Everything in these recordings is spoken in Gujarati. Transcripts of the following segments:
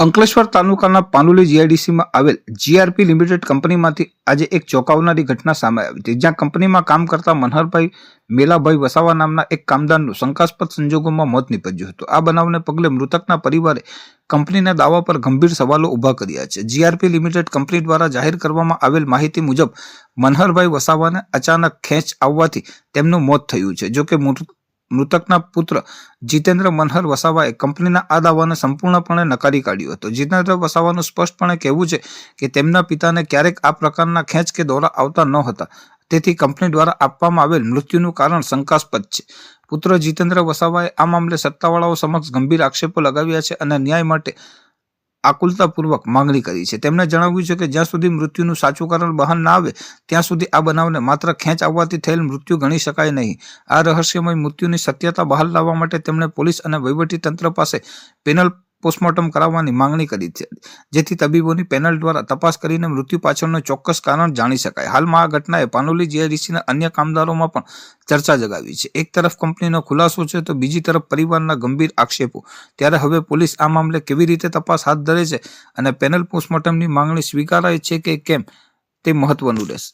અંકલેશ્વર તાલુકાના પાનુલી જીઆઈડીસીમાં આવેલ જીઆરપી લિમિટેડ કંપનીમાંથી આજે એક ચોંકાવનારી ઘટના સામે આવી હતી, જ્યાં કંપનીમાં કામ કરતા મનહરભાઈ મેલાભાઈ વસાવા નામના એક કામદારનું શંકાસ્પદ સંજોગોમાં મોત નીપજ્યું હતું. આ બનાવને પગલે મૃતકના પરિવારે કંપનીના દાવા પર ગંભીર સવાલો ઊભા કર્યા છે. જીઆરપી લિમિટેડ કંપની દ્વારા જાહેર કરવામાં આવેલ માહિતી મુજબ મનહરભાઈ વસાવાને અચાનક ખેંચ આવવાથી તેમનું મોત થયું છે. જોકે મૃત- મૃતકના પુત્ર જીતેન્દ્ર મનહર વસાવાએ કંપનીના આ દાવાને સંપૂર્ણપણે નકારી કાઢ્યો હતો. જીતેન્દ્ર વસાવાનું સ્પષ્ટપણે કહેવું છે કે તેમના પિતાને ક્યારેક આ પ્રકારના ખેંચ કે દોરા આવતા ન હતા. તેથી કંપની દ્વારા આપવામાં આવેલ મૃત્યુનું કારણ શંકાસ્પદ છે. પુત્ર જીતેન્દ્ર વસાવાએ આ મામલે સત્તાવાળાઓ સમક્ષ ગંભીર આક્ષેપો લગાવ્યા છે અને ન્યાય માટે આકુલતાપૂર્વક માંગણી કરી છે. તેમણે જણાવ્યું છે કે જ્યાં સુધી મૃત્યુનું સાચું કારણ બહાર ના આવે, ત્યાં સુધી આ બનાવને માત્ર ખેંચ આવવાથી થયેલ મૃત્યુ ગણી શકાય નહીં. આ રહસ્યમય મૃત્યુની સત્યતા બહાર લાવવા માટે તેમણે પોલીસ અને વહીવટી તંત્ર પાસે પેનલ પોસ્ટમોર્ટમ કરાવવાની માંગણી કરી છે. જેથી તબીબોની પેનલ દ્વારા તપાસ કરીને મૃત્યુ પાછળનું ચોક્કસ કારણ જાણી શકાય. હાલમાં આ ઘટનાએ પાનોલી જીઆઈડીસીના અન્ય કામદારોમાં પણ ચર્ચા જગાવી છે. એક તરફ કંપનીનો ખુલાસો છે તો બીજી તરફ પરિવારના ગંભીર આક્ષેપો. ત્યારે હવે પોલીસ આ મામલે કેવી રીતે તપાસ હાથ ધરે છે અને પેનલ પોસ્ટમોર્ટમની માંગણી સ્વીકારાય છે કે કેમ તે મહત્વનું રહેશે.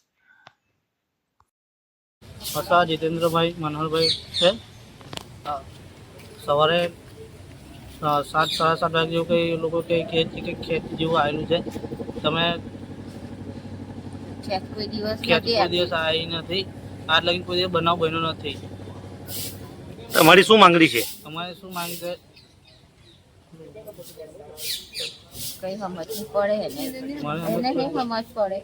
હતા જીતેન્દ્રભાઈ મનોહરભાઈ છે. સવારે સાત સાડા સાત વાગે જેવું કંઈ એ લોકો કંઈ કહે છે કે ખેત જેવું આવેલું છે. તમે ખેત કોઈ દિવસ આવી નથી આજ લગી કોઈ દિવસ બનાવ બન્યો નથી. તમારી શું માંગણી છે? તમારે શું માંગણી છે? કઈ સમજ એને. સમજ પડે.